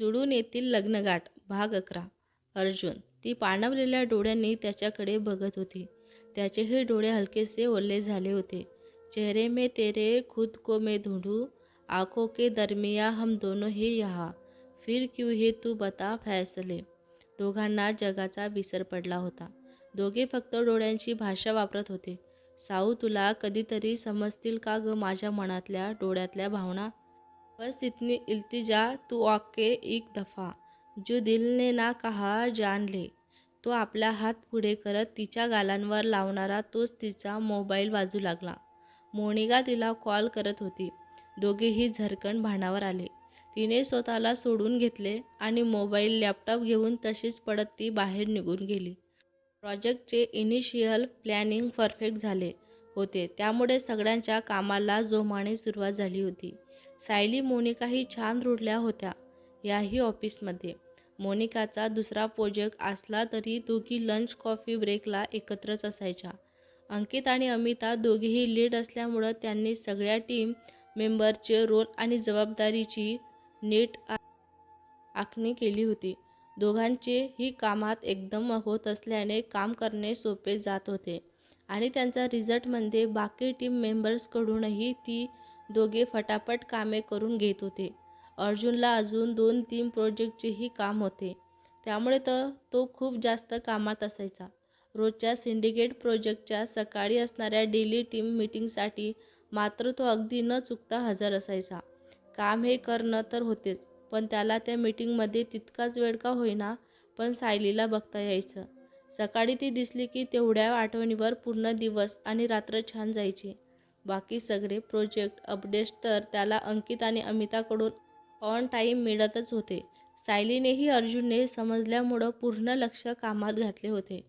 जुळून येतील लग्नगाठ. भाग अकरा. अर्जुन. ती पाणवलेल्या डोळ्यांनी त्याच्याकडे बघत होती. त्याचेही डोळे हलकेसे ओले झाले होते. चेहरे में तेरे खुद को मैं ढूंढूं. आखो के दरमिया हम दोनों ही यहाँ. फिर क्यों हे तू बता फैसले. दोघांना जगाचा विसर पडला होता. दोघे फक्त डोळ्यांची भाषा वापरत होते. साऊ तुला कधीतरी समजतील का ग माझ्या मनातल्या डोळ्यातल्या भावना? बस इतनी इल्तिजा तू आके एक दफा। जो दिलने ना कहा जान ले। तो आपला हात पुढे करत तिच्या गालांवर लावणारा तोच तिचा मोबाईल वाजू लागला. मोनिका तिला कॉल करत होती. दोघेही झरकण भानावर आले. तिने स्वतःला सोडून घेतले आणि मोबाईल लॅपटॉप घेऊन तशीच पडत ती बाहेर निघून गेली. प्रोजेक्टचे इनिशियल प्लॅनिंग परफेक्ट झाले होते. त्यामुळे सगळ्यांच्या कामाला जोमाने सुरुवात झाली होती. सायली मोनिकाही छान रुडल्या होत्या याही ऑफिसमध्ये. मोनिकाचा दुसरा प्रोजेक्ट असला तरी दोघी लंच कॉफी ब्रेकला एकत्रच असायच्या. अंकित आणि अमिता दोघेही लीड असल्यामुळं त्यांनी सगळ्या टीम मेंबरचे रोल आणि जबाबदारीची नीट आखणी केली होती. दोघांचे ही कामात एकदम होत असल्याने काम करणे सोपे जात होते आणि त्यांचा रिझल्टमध्ये बाकी टीम मेंबर्सकडूनही ती दोघे फटाफट कामे करून घेत होते. अर्जुनला अजून दोन तीन प्रोजेक्टचेही काम होते. त्यामुळे तर तो खूप जास्त कामात असायचा. रोजच्या सिंडिकेट प्रोजेक्टच्या सकाळी असणाऱ्या डेली टीम मीटिंगसाठी मात्र तो अगदी न चुकता हजर असायचा. काम हे करणं तर होतेच पण त्याला त्या मीटिंगमध्ये तितकाच वेळ का होईना पण सायलीला बघता यायचं. सकाळी ती दिसली की तेवढ्या आठवणीवर पूर्ण दिवस आणि रात्र छान जायची. बाकी सगळे प्रोजेक्ट अपडेट्स तर त्याला अंकित आणि अमिताकडून ऑन टाईम मिळतच होते. सायलीनेही अर्जुनने समजल्यामुळं पूर्ण लक्ष कामात घातले होते.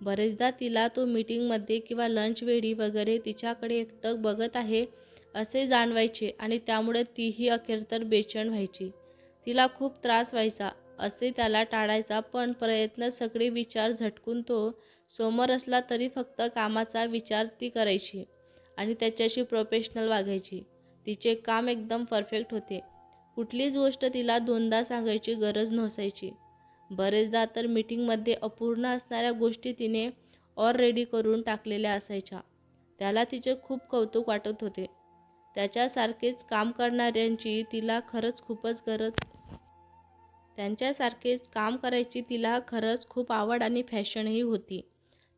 बरेचदा तिला तो मीटिंगमध्ये किंवा लंचवेळी वगैरे तिच्याकडे एकटक बघत आहे असे जाणवायचे आणि त्यामुळे तीही अखेर तर बेचैन व्हायची. तिला खूप त्रास व्हायचा असे त्याला टाळायचा पण प्रयत्न सगळे विचार झटकून तो समोर असला तरी फक्त कामाचा विचार ती करायची. आणि त्याच्याशी प्रोफेशनल वागायची. तिचे काम एकदम परफेक्ट होते. कुठलीच गोष्ट तिला दोनदा सांगायची गरज नसायची. बरेचदा तर मीटिंगमध्ये अपूर्ण असणाऱ्या गोष्टी तिने ऑलरेडी करून टाकलेल्या असायच्या. त्याला तिचे खूप कौतुक वाटत होते. त्याच्यासारखेच काम करणाऱ्यांची तिला खरंच खूपच गरज. त्यांच्यासारखेच काम करायची तिला खरंच खूप आवड आणि फॅशनही होती.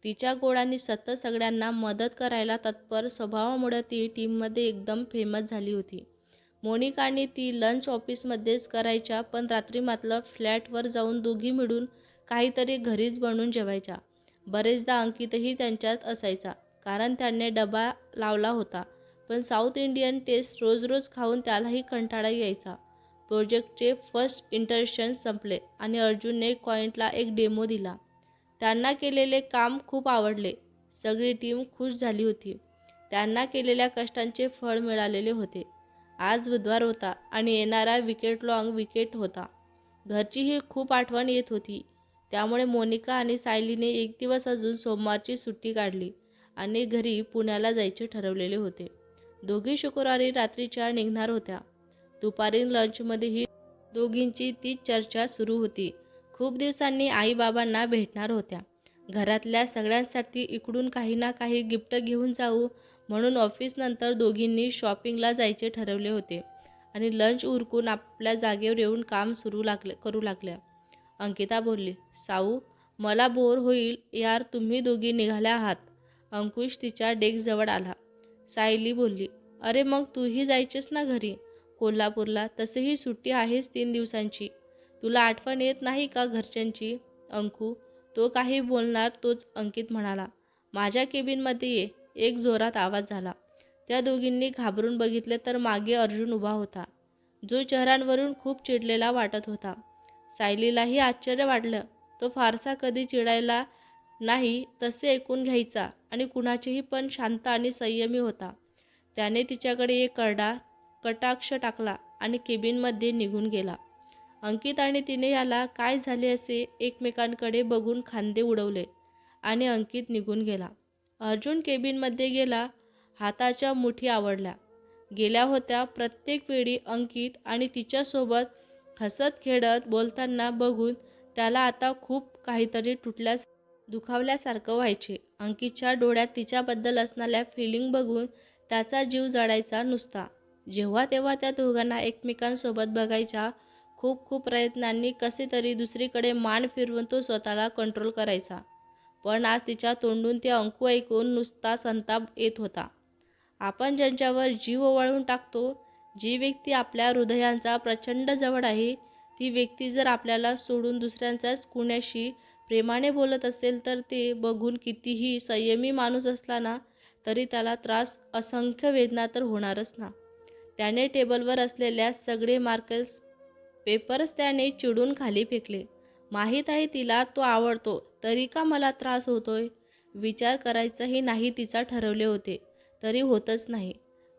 तिच्या गोडाने सतत सगळ्यांना मदत करायला तत्पर स्वभावामुळे ती टीममध्ये एकदम फेमस झाली होती. मोनिकाने ती लंच ऑफिसमध्येच करायच्या पण रात्री मात्र फ्लॅटवर जाऊन दोघी मिळून काहीतरी घरीच बनवून जेवायच्या. बरेचदा अंकितही त्यांच्यात असायचा कारण त्याने डबा लावला होता पण साऊथ इंडियन टेस्ट रोज रोज खाऊन त्यालाही कंटाळा यायचा. प्रोजेक्टचे फर्स्ट इंटरेक्शन संपले आणि अर्जुनने क्लायंटला एक डेमो दिला. त्यांना केलेले काम खूप आवडले. सगळी टीम खुश झाली होती. त्यांना केलेल्या कष्टांचे फळ मिळालेले होते. आज बुधवार होता आणि येणारा विकेट लॉंग विकेट होता. घरचीही खूप आठवण येत होती. त्यामुळे मोनिका आणि सायलीने एक दिवस अजून सोमवारची सुट्टी काढली आणि घरी पुण्याला जायचे ठरवलेले होते. दोघी शुक्रवारी रात्रीच्या निघणार होत्या. दुपारी लंचमध्येही दोघींची तीच चर्चा सुरू होती. खूप दिवसांनी आईबाबांना भेटणार होत्या. घरातल्या सगळ्यांसाठी इकडून काही ना काही गिफ्ट घेऊन जाऊ म्हणून ऑफिसनंतर दोघींनी शॉपिंगला जायचे ठरवले होते आणि लंच उरकून आपल्या जागेवर येऊन काम सुरू लागले करू लागल्या. अंकिता बोलली साऊ मला बोर होईल यार तुम्ही दोघी निघाल्या आहात. अंकुश तिच्या डेकजवळ आला. सायली बोलली अरे मग तूही जायचेस ना घरी? कोल्हापूरला तसेही सुट्टी आहेच तीन दिवसांची. तुला आठवण येत नाही का घरच्यांची? अंकू तो काही बोलणार तोच अंकित म्हणाला. माझ्या केबिनमध्ये ये. एक जोरात आवाज झाला. त्या दोघींनी घाबरून बघितले तर मागे अर्जुन उभा होता. जो चेहऱ्यांवरून खूप चिडलेला वाटत होता. सायलीलाही आश्चर्य वाटलं. तो फारसा कधी चिडायला नाही तसे ऐकून घ्यायचा आणि कुणाचेही पण शांत आणि संयमी होता. त्याने तिच्याकडे एक करडा कटाक्ष टाकला आणि केबिनमध्ये निघून गेला. अंकित आणि तिने याला काय झाले असे एकमेकांकडे बघून खांदे उडवले आणि अंकित निघून गेला. अर्जुन केबिनमध्ये गेला हाताच्या मुठी आवडल्या. गेल्या होत्या प्रत्येक वेळी अंकित आणि तिच्यासोबत हसत खेळत बोलताना बघून त्याला आता खूप काहीतरी तुटल्यास दुखावल्यासारखं व्हायचे. अंकितच्या डोळ्यात तिच्याबद्दल असणाऱ्या फिलिंग बघून त्याचा जीव जळायचा नुसता. जेव्हा तेव्हा त्या दोघांना एकमेकांसोबत बघायच्या खूप खूप प्रयत्नांनी कसे तरी दुसरीकडे मान फिरवून तो स्वतःला कंट्रोल करायचा. पण आज तिच्या तोंडून ते अंकू ऐकून नुसता संताप येत होता. आपण ज्यांच्यावर जीव ओवाळून टाकतो जी व्यक्ती आपल्या हृदयांचा प्रचंड जवळ आहे ती व्यक्ती जर आपल्याला सोडून दुसऱ्यांचाच कुण्याशी प्रेमाने बोलत असेल तर ते बघून कितीही संयमी माणूस असला ना तरी त्याला त्रास असंख्य वेदना तर होणारच ना. त्याने टेबलवर असलेल्या सगळे मार्कर्स पेपर्स त्याने चिडून खाली फेकले. माहीत आहे तिला तो आवडतो तरी का मला त्रास होतोय? विचार करायचाही नाही तिचा ठरवले होते तरी होतच नाही.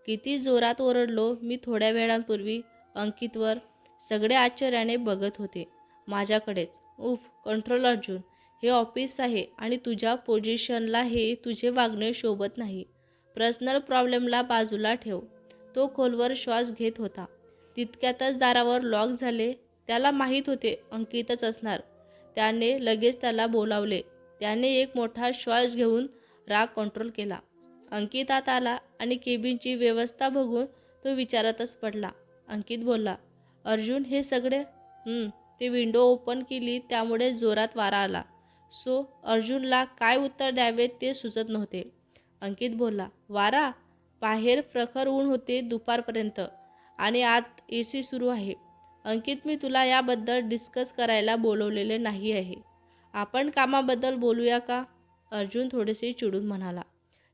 किती जोरात ओरडलो मी थोड्या वेळांपूर्वी अंकितवर. सगळे आश्चर्याने बघत होते. माझ्याकडेच. उफ कंट्रोल अर्जुन. हे ऑफिस आहे आणि तुझ्या पोझिशनला हे तुझे वागणे शोभत नाही. पर्सनल प्रॉब्लेमला बाजूला ठेव. तो खोलवर श्वास घेत होता. तितक्यातच दारावर लॉक झाले. त्याला माहीत होते अंकितच असणार. त्याने लगेच त्याला बोलावले. त्याने एक मोठा श्वास घेऊन राग कंट्रोल केला. अंकित आत आला आणि केबिनची व्यवस्था बघून तो विचारातच पडला. अंकित बोलला अर्जुन हे सगळे? ते विंडो ओपन केली त्यामुळे जोरात वारा आला. सो अर्जुनला काय उत्तर द्यावे ते सुचत नव्हते. अंकित बोलला वारा? बाहेर प्रखर ऊन होते दुपारपर्यंत. आणि आत ए सी सुरू आहे. अंकित मी तुला याबद्दल डिस्कस करायला बोलवलेले नाही आहे. आपण कामाबद्दल बोलूया का? अर्जुन थोडेसे चिडून म्हणाला.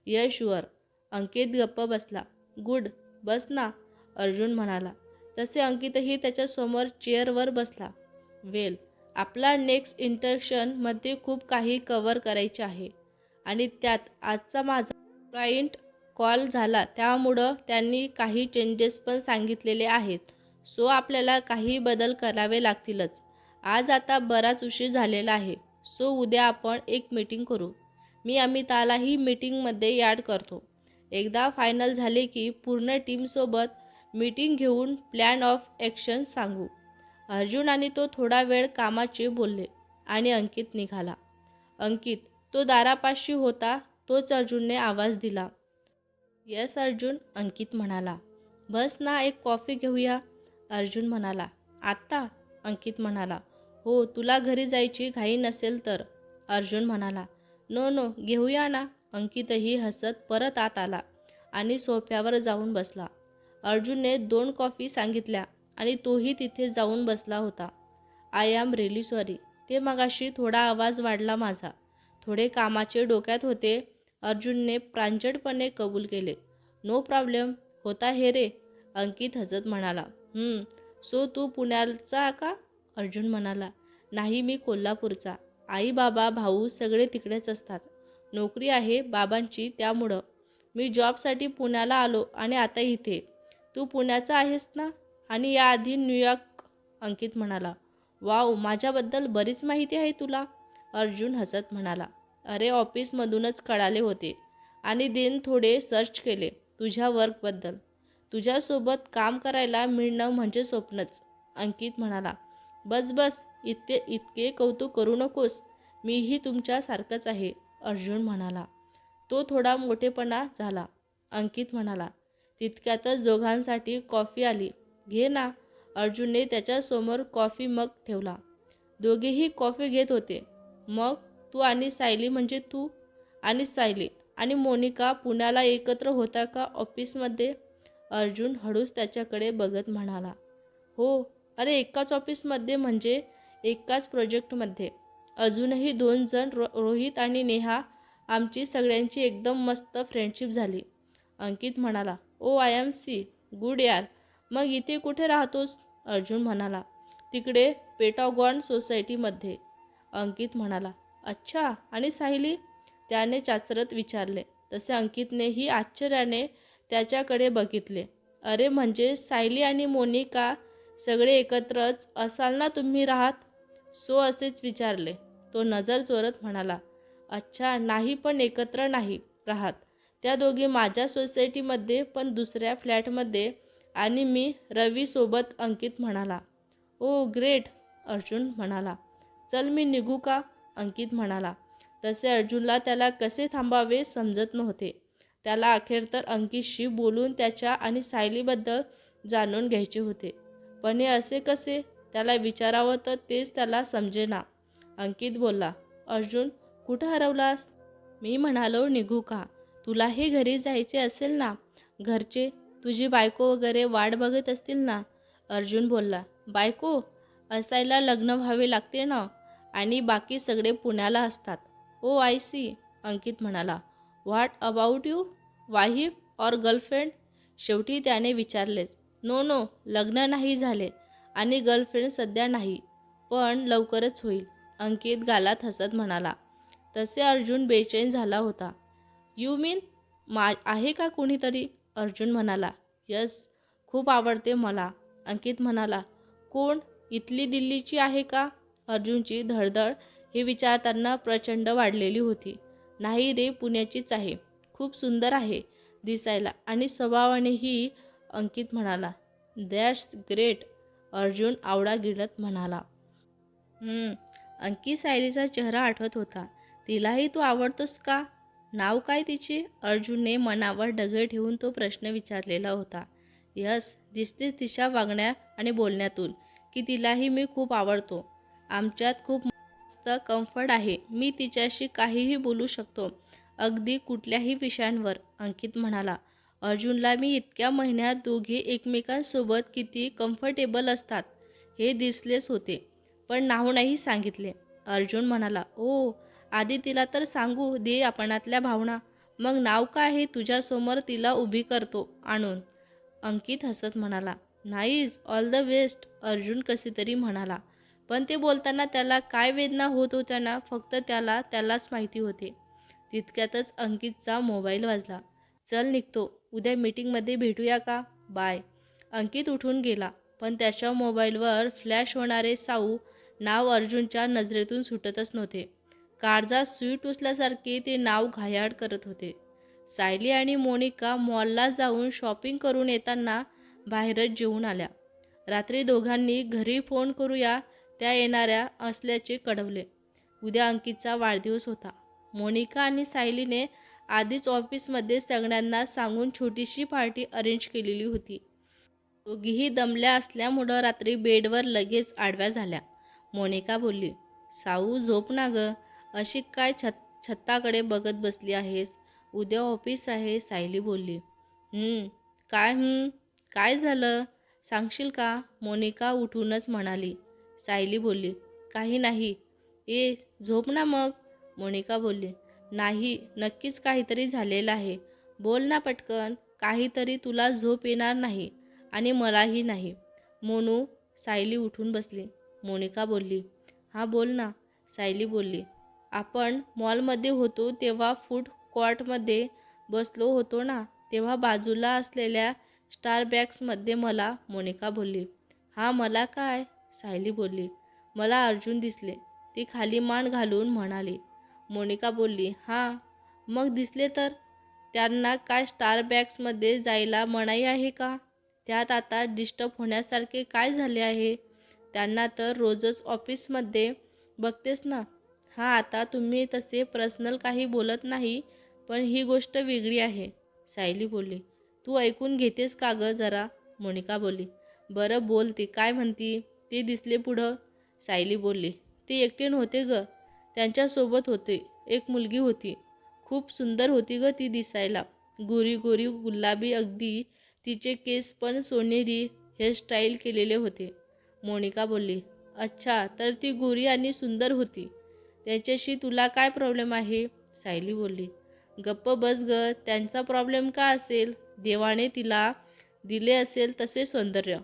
यश शुअर अंकित गप्प बसला. गुड बस ना. अर्जुन म्हणाला. तसे अंकितही त्याच्यासमोर चेअरवर बसला. वेल आपला नेक्स्ट इंटरशनमध्ये खूप काही कवर करायचे आहे. आणि त्यात आजचा माझा क्लाइंट कॉल झाला त्यामुळं त्यांनी काही चेंजेस पण सांगितलेले आहेत. सो आपल्याला काही बदल करावे लागतीलच. आज आता बराच उशीर झालेला आहे. सो उद्या आपण एक मीटिंग करू. मी अमितालाही मीटिंगमध्ये याड करतो. एकदा फायनल झाले की पूर्ण टीमसोबत मीटिंग घेऊन प्लॅन ऑफ ॲक्शन सांगू. अर्जुन आणि तो थोडा वेळ कामाचे बोलले आणि अंकित निघाला. अंकित तो दारापाशी होता तोच अर्जुनने आवाज दिला. येस अर्जुन अंकित म्हणाला. बस ना एक कॉफी घेऊया. अर्जुन म्हणाला. आत्ता? अंकित म्हणाला. हो तुला घरी जायची घाई नसेल तर. अर्जुन म्हणाला. नो नो घेऊया ना. अंकितही हसत परत आत आला आणि सोफ्यावर जाऊन बसला. अर्जुनने दोन कॉफी सांगितल्या आणि तोही तिथे जाऊन बसला होता. आय एम रिली सॉरी ते मगाशी थोडा आवाज वाढला माझा. थोडे कामाचे डोक्यात होते. अर्जुनने प्रांजळपणे कबूल केले. नो प्रॉब्लेम होता हे रे अंकित हसत म्हणाला. सो तू पुण्याचा का? अर्जुन म्हणाला. नाही मी कोल्हापूरचा. आई बाबा भाऊ सगळे तिकडेच असतात. नोकरी आहे बाबांची त्यामुळं. मी जॉबसाठी पुण्याला आलो आणि आता इथे. तू पुण्याचा आहेस ना? आणि याआधी न्यूयॉर्क अंकित म्हणाला. वाव माझ्याबद्दल बरीच माहिती आहे तुला अर्जुन हसत म्हणाला. अरे ऑफिसमधूनच कळाले होते. आणि दिन थोडे सर्च केले तुझ्या वर्कबद्दल तुझ्यासोबत काम करायला मिळणं म्हणजे स्वप्नच अंकित म्हणाला. बस बस इतके इतके कौतुक करू नकोस. मीही तुमच्यासारखंच आहे अर्जुन म्हणाला. तो थोडा मोठेपणा झाला अंकित म्हणाला. तितक्यातच दोघांसाठी कॉफी आली. घे ना. अर्जुनने त्याच्यासमोर कॉफी मग ठेवला. दोघेही कॉफी घेत होते. मग तू आणि सायली म्हणजे तू आणि सायली आणि मोनिका पुण्याला एकत्र होता का ऑफिसमध्ये? अर्जुन हळूच त्याच्याकडे बघत म्हणाला. हो अरे एकाच ऑफिसमध्ये म्हणजे एकाच प्रोजेक्टमध्ये. अजूनही दोन जण रो रोहित आणि नेहा आमची सगळ्यांची एकदम मस्त फ्रेंडशिप झाली. अंकित म्हणाला oh I am see good यार. मग इथे कुठे राहतोस? अर्जुन म्हणाला तिकडे पेटागॉन सोसायटीमध्ये. अंकित म्हणाला अच्छा आणि सायली त्याने चाचरत विचारले. तसे अंकितनेही आश्चर्याने त्याच्याकडे बघितले. अरे म्हणजे सायली आणि मोनिका सगळे एकत्रच असाल ना तुम्ही राहत? सो असेच विचारले. तो नजर चोरत म्हणाला अच्छा नाही पण एकत्र नाही राहत. त्या दोघी माझ्या सोसायटीमध्ये पण दुसऱ्या फ्लॅटमध्ये आणि मी रवीसोबत अंकित म्हणाला. ओ ग्रेट अर्जुन म्हणाला. चल मी निघू का? अंकित म्हणाला. तसे अर्जुनला त्याला कसे थांबावे समजत नव्हते. त्याला अखेर तर अंकितशी बोलून त्याच्या आणि सायलीबद्दल जाणून घ्यायचे होते. पण हे असे कसे? त्याला विचारावं तर तेच त्याला समजेना. अंकित बोलला अर्जुन कुठं हरवलास? मी म्हणालो निघू का? तुला हे घरी जायचे असेल ना? घरचे? तुझी बायको वगैरे वाट बघत असतील ना? अर्जुन बोलला बायको? असायला लग्न व्हावे लागते ना? आणि बाकी सगळे पुण्याला असतात. ओ आय सी अंकित म्हणाला. What about you wife or girlfriend शेवटी त्याने विचारलेच नो नो लग्न नाही झाले आणि गर्लफ्रेंड सध्या नाही पण लवकरच होईल. अंकित गालात हसत म्हणाला. तसे अर्जुन बेचैन झाला होता. यू मीन मा आहे का कोणीतरी? अर्जुन म्हणाला. यस खूप आवडते मला. अंकित म्हणाला. कोण? इथली दिल्लीची आहे का? अर्जुनची धडधड हे विचारताना प्रचंड वाढलेली होती. नाही रे पुण्याचीच आहे. खूप सुंदर आहे दिसायला आणि स्वभावानेही अंकित म्हणाला. दॅट्स ग्रेट अर्जुन आवडा गिळत म्हणाला. अंकित सायलीचा चेहरा आठवत होता. तिलाही तू आवडतोस का? नाव काय तिचे? अर्जुनने मनावर डगळे ठेवून तो प्रश्न विचारलेला होता. यस दिसते तिच्या वागण्या आणि बोलण्यातून की तिलाही मी खूप आवडतो. आमच्यात खूप मस्त कम्फर्ट आहे. मी तिच्याशी काहीही बोलू शकतो. अगदी कुठल्याही विषयांवर अंकित म्हणाला. अर्जुनला मी इतक्या महिन्यात दोघे एकमेकांसोबत किती कम्फर्टेबल असतात हे दिसलेच होते. पण नाव नाही सांगितले. अर्जुन म्हणाला ओ आधी तिला तर सांगू दे आपणातल्या भावना. मग नाव काय आहे तुझ्यासमोर तिला उभी करतो आणून. अंकित हसत म्हणाला nice all the best Arjun कसे तरी म्हणाला पण ते बोलताना त्याला काय वेदना होत होत्या ना फक्त त्याला त्यालाच माहिती होते. तितक्यातच अंकितचा मोबाईल वाजला. चल निघतो उद्या मीटिंगमध्ये भेटूया का? बाय अंकित उठून गेला पण त्याच्या मोबाईलवर फ्लॅश होणारे साऊ नाव अर्जुनच्या नजरेतून सुटतच नव्हते. काळजात स्वीट उचल्यासारखे ते नाव घायाळ करत होते. सायली आणि मोनिका मॉलला जाऊन शॉपिंग करून येताना बाहेरच जेवून आल्या. रात्री दोघांनी घरी फोन करूया त्या येणाऱ्या असल्याचे कळवले. उद्या अंकितचा वाढदिवस होता. मोनिका आणि सायलीने आधीच ऑफिसमध्ये सगळ्यांना सांगून छोटीशी पार्टी अरेंज केलेली होती. दोघीही दमल्या असल्यामुळं रात्री बेडवर लगेच आडव्या झाल्या. मोनिका बोलली साऊ झोप ना ग. अशी काय छत छत्ताकडे बघत बसली आहेस? उद्या ऑफिस आहे सायली बोलली. काय काय झालं? सांगशील का? मोनिका उठूनच म्हणाली. सायली बोलली काही नाही. ए झोप ना मग. मोनिका बोलली नाही नक्कीच काहीतरी झालेलं आहे. बोल ना पटकन काहीतरी तुला झोप येणार नाही आणि मलाही नाही. मोनू सायली उठून बसली. मोनिका बोलली हां बोल ना. सायली बोलली आपण मॉलमध्ये होतो तेव्हा फूड कॉर्टमध्ये बसलो होतो ना तेव्हा बाजूला असलेल्या स्टार बॅग्समध्ये मला मोनिका बोलली हां मला काय? सायली बोलली मला अर्जुन दिसले. ती खाली मान घालून म्हणाली. मोनिका बोलली हां मग दिसले तर? त्यांना काय स्टार बॅग्समध्ये जायला मनाई आहे का? त्यात आता डिस्टर्ब होण्यासारखे काय झाले आहे? त्यांना तर रोजच ऑफिसमध्ये बघतेस ना? हां आता तुम्ही तसे पर्सनल काही बोलत नाही पण ही गोष्ट वेगळी आहे. सायली बोलली तू ऐकून घेतेस का गं जरा? मोनिका बोलली बरं बोलते काय म्हणती? ते दिसले पुढं. सायली बोलली ते एकटे नव्हते ग. त्यांच्यासोबत होते. एक मुलगी होती. खूप सुंदर होती ग ती दिसायला. गोरी गोरी गुलाबी अगदी. तिचे केस पण सोनेरी हेअरस्टाईल केलेले होते. मोनिका बोलली अच्छा तर ती गोरी आणि सुंदर होती. त्याच्याशी तुला काय प्रॉब्लेम आहे? सायली बोलली गप्प बस ग. त्यांचा प्रॉब्लेम का असेल? देवाने तिला दिले असेल तसे सौंदर्य.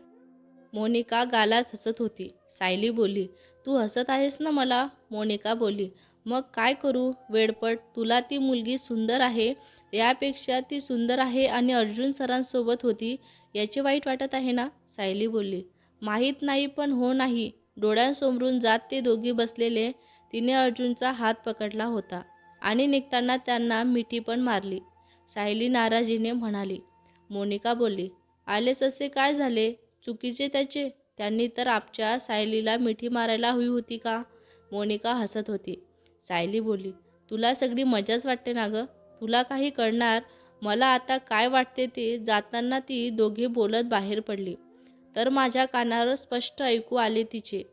मोनिका गालात हसत होती. सायली बोलली तू हसत आहेस ना मला? मोनिका बोलली मग काय करू? वेडपट तुला ती मुलगी सुंदर आहे. यापेक्षा ती सुंदर आहे आणि अर्जुन सरांसोबत होती. याचे वाईट वाटत आहे ना? सायली बोलली माहीत नाही पण हो नाही. डोळ्यांसमोरून जात ते दोघी बसलेले. तिने अर्जुनचा हात पकडला होता आणि निघताना त्यांना मिठी पण मारली. सायली नाराजीने म्हणाली मोनिका बोलली आलेस असे काय झाले? चुकीचे त्याचे? त्यांनी तर आमच्या सायलीला मिठी मारायला हवी होती का? मोनिका हसत होती. सायली बोली तुला सगळी मजाच वाटते ना गं? तुला काही कळणार? मला आता काय वाटते ते? जाताना ती दोघे बोलत बाहेर पडली. तर माझ्या कानावर स्पष्ट ऐकू आले तिचे.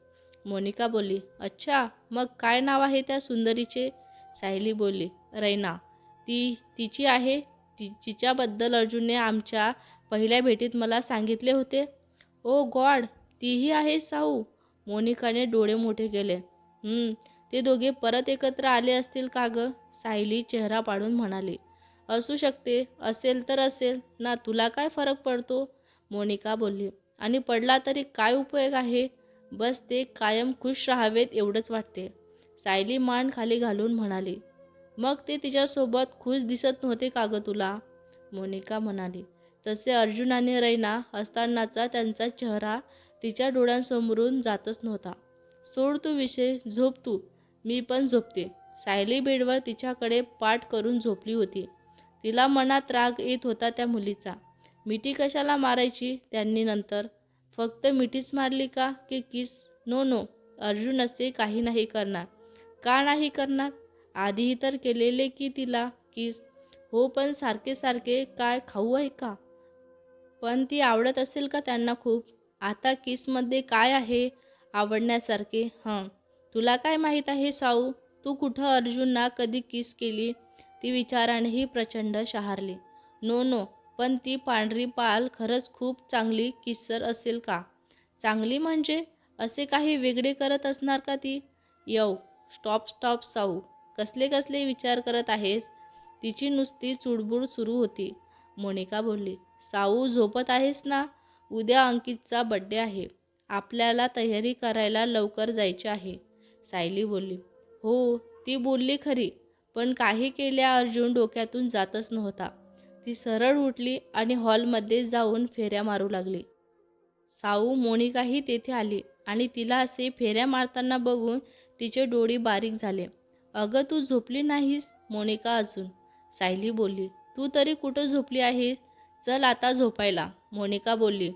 मोनिका बोलली अच्छा मग काय नाव आहे त्या सुंदरीचे? सायली बोलली रैना. ती तिची आहे? ति तिच्याबद्दल अर्जुनने आमच्या पहिल्या भेटीत मला सांगितले होते? ओ गॉड तीही आहे साऊ मोनिकाने डोळे मोठे केले. ते दोघे परत एकत्र आले असतील का गं? सायली चेहरा पाडून म्हणाली. असू शकते असेल तर असेल. ना तुला काय फरक पडतो? मोनिका बोलली. आणि पडला तरी काय उपयोग आहे? बस ते कायम खुश राहावेत एवढंच वाटते. सायली मान खाली घालून म्हणाली. मग ते तिच्यासोबत खुश दिसत नव्हते का गं तुला? मोनिका म्हणाली. तसे अर्जुन आणि रैना असतानाचा त्यांचा चेहरा तिच्या डोळ्यांसमोरून जातच नव्हता. सोड तू विषय झोप तू. मी पण झोपते. सायली बेडवर तिच्याकडे पाठ करून झोपली होती. तिला मनात राग येत होता त्या मुलीचा. मिठी कशाला मारायची? त्यांनी नंतर. फक्त मिठीच मारली का? की किस? No no. अर्जुन असे काही नाही करणार. का नाही करणार? आधीही तर केलेले की तिला किस? हो पण सारखे सारखे काय खाऊ आहे का? पण ती आवडत असेल का त्यांना खूप? आता किसमध्ये काय आहे आवडण्यासारखे? हं. तुला काय माहीत आहे साऊ? तू कुठं अर्जुनना कधी किस केली? ती विचारानेही प्रचंड शहारली. No no. पण ती पांढरी पाल खरंच खूप चांगली किस्सर असेल का? चांगली म्हणजे? असे काही वेगळे करत असणार का ती? यव स्टॉप स्टॉप साऊ. कसले कसले विचार करत आहेस? तिची नुसती चुडबुड सुरू होती. मोनिका बोलली साऊ झोपत आहेस ना? उद्या अंकितचा बड्डे आहे. आपल्याला तयारी करायला लवकर जायचे आहे. सायली बोलली हो ती बोलली खरी पण काही केल्या अर्जुन डोक्यातून जातच नव्हता. ती सरळ उठली आणि हॉलमध्ये जाऊन फेऱ्या मारू लागली. साऊ मोनिकाही तेथे आली आणि तिला असे फेऱ्या मारताना बघून तिचे डोळे बारीक झाले. अगं तू झोपली नाहीस? मोनिका अजून. सायली बोलली तू तरी कुठं झोपली आहेस? चल आता झोपायला. मोनिका बोलली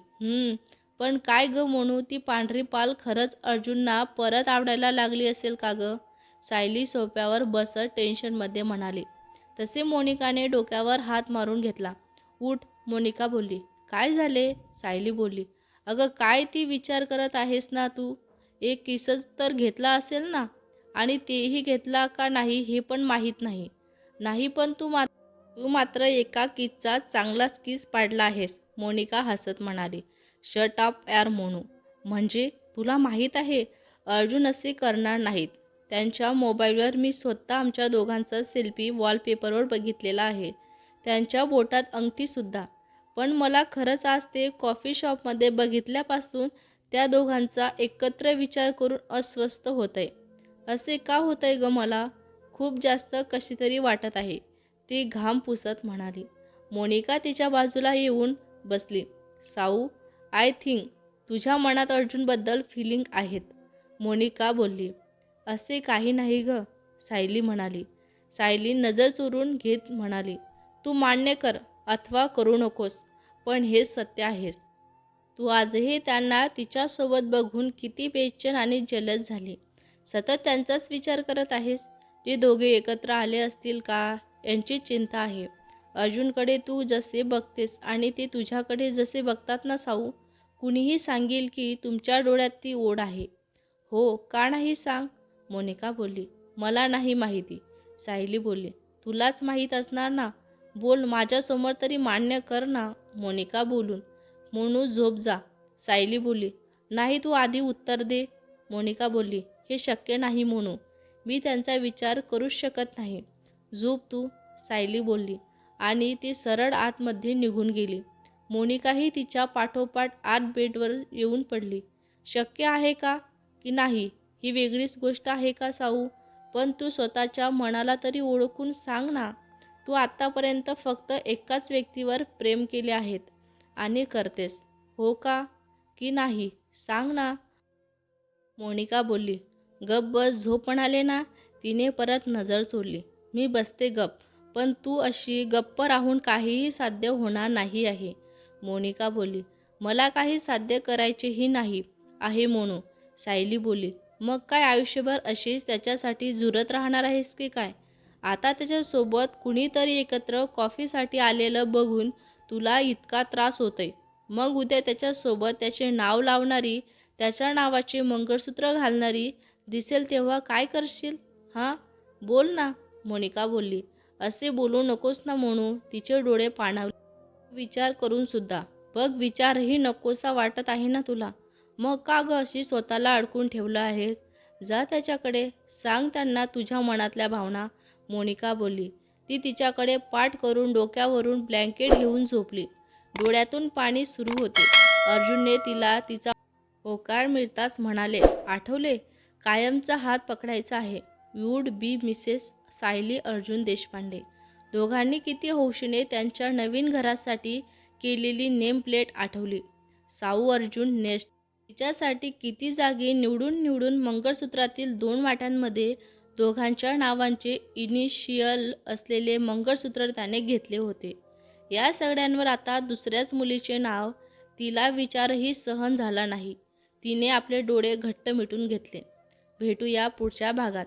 पण काय ग म्हणू ती पांढरी पाल खरंच अर्जुनना परत आवडायला लागली असेल का ग? सायली सोप्यावर बसत टेन्शनमध्ये म्हणाली. तसे मोनिकाने डोक्यावर हात मारून घेतला. उठ मोनिका बोलली. काय झाले? सायली बोलली. अगं काय ती विचार करत आहेस ना तू? एक किसच तर घेतला असेल ना? आणि तेही घेतला का नाही हे पण माहीत नाही. नाही पण तू मा तू मात्र एका किसचा चांगलाच किस पाडला आहेस मोनिका हसत म्हणाली. शट अप यार मोनू. म्हणजे तुला माहीत आहे अर्जुन असे करणार नाहीत. त्यांच्या मोबाईलवर मी स्वतः आमच्या दोघांचा सेल्फी वॉलपेपरवर बघितलेला आहे. त्यांच्या बोटात अंगठीसुद्धा पण मला खरंच आज ते कॉफी शॉपमध्ये बघितल्यापासून त्या दोघांचा एकत्र विचार करून अस्वस्थ होत आहे असे का होत आहे ग मला? खूप जास्त कशी तरी वाटत आहे. ती घाम पुसत म्हणाली. मोनिका तिच्या बाजूला येऊन बसली. साऊ आय थिंक तुझ्या मनात अर्जुनबद्दल फिलिंग आहेत. मोनिका बोलली. असे काही नाही ग सायली म्हणाली. सायली नजर चोरून घेत म्हणाली. तू मान्य कर अथवा करू नकोस पण हे सत्य आहेस. तू आजही त्यांना तिच्यासोबत बघून किती बेचैन आणि जलद झाली. सतत त्यांचाच विचार करत आहेस? ते दोघे एकत्र आले असतील का? यांची चिंता आहे. अर्जुनकडे तू जसे बघतेस आणि ते तुझ्याकडे जसे बघतात ना साऊ कुणीही सांगेल की तुमच्या डोळ्यात ती ओढ आहे. हो का नाही सांग? मोनिका बोलली. मला नाही माहिती. सायली बोलली. तुलाच माहीत असणार ना? बोल माझ्यासमोर तरी मान्य कर ना? मोनिका बोलून. मोनू झोप जा. सायली बोलली. नाही तू आधी उत्तर दे. मोनिका बोलली. हे शक्य नाही मोनू. मी त्यांचा विचार करूच शकत नाही. झोप तू सायली बोलली. आणि ती सरळ आतमध्ये निघून गेली. मोनिकाही तिच्या पाठोपाठ आत बेडवर येऊन पडली. शक्य आहे का की नाही? ही वेगळीच गोष्ट आहे का साऊ? पण तू स्वतःच्या मनाला तरी ओळखून सांग ना. तू आत्तापर्यंत फक्त एकाच व्यक्तीवर प्रेम केले आहेत आणि करतेस. हो का की नाही? सांग ना. मोनिका बोलली. गप बस झोप म्हणाले ना? तिने परत नजर चोरली मी बसते गप. पण तू अशी गप्प राहून काहीही साध्य होणार नाही आहे. मोनिका बोली मला काही साध्य करायचेही नाही आहे मोनू. सायली बोली मग काय आयुष्यभर अशीच त्याच्यासाठी झुरत राहणार आहेस की काय? आता त्याच्यासोबत कुणीतरी एकत्र कॉफीसाठी आलेलं बघून तुला इतका त्रास होतोय. मग उद्या त्याच्यासोबत त्याचे नाव लावणारी त्याच्या नावाचे मंगळसूत्र घालणारी दिसेल तेव्हा काय करशील? हां? बोल ना. मोनिका बोलली असे बोलू नकोस ना म्हणू तिचे डोळे पाणावले. विचार करून सुद्धा. बघ विचारही नकोसा वाटत आहे ना तुला? मग का ग अशी स्वतःला अडकून ठेवलं आहेस? जा त्याच्याकडे सांग त्यांना तुझ्या मनातल्या भावना. मोनिका बोलली. ती तिच्याकडे पाठ करून डोक्यावरून ब्लँकेट घेऊन झोपली. डोळ्यातून पाणी सुरू होते. अर्जुनने तिला तिचा होकार मिळताच म्हणाले. आठवले? कायमचा हात पकडायचा आहे. Would be Mrs Sayali Arjun Deshpande. दोघांनी किती हौशीने त्यांच्या नवीन घरासाठी केलेली नेम प्लेट आठवली. साऊ अर्जुन नेस्ट. तिच्यासाठी किती जागी निवडून निवडून मंगळसूत्रातील दोन वाट्यांमध्ये दोघांच्या नावांचे इनिशियल असलेले मंगळसूत्र त्याने घेतले होते. या सगळ्यांवर आता दुसऱ्याच मुलीचे नाव तिला विचारही सहन झाला नाही. तिने आपले डोळे घट्ट मिटून घेतले. भेटूया पुढच्या भागात.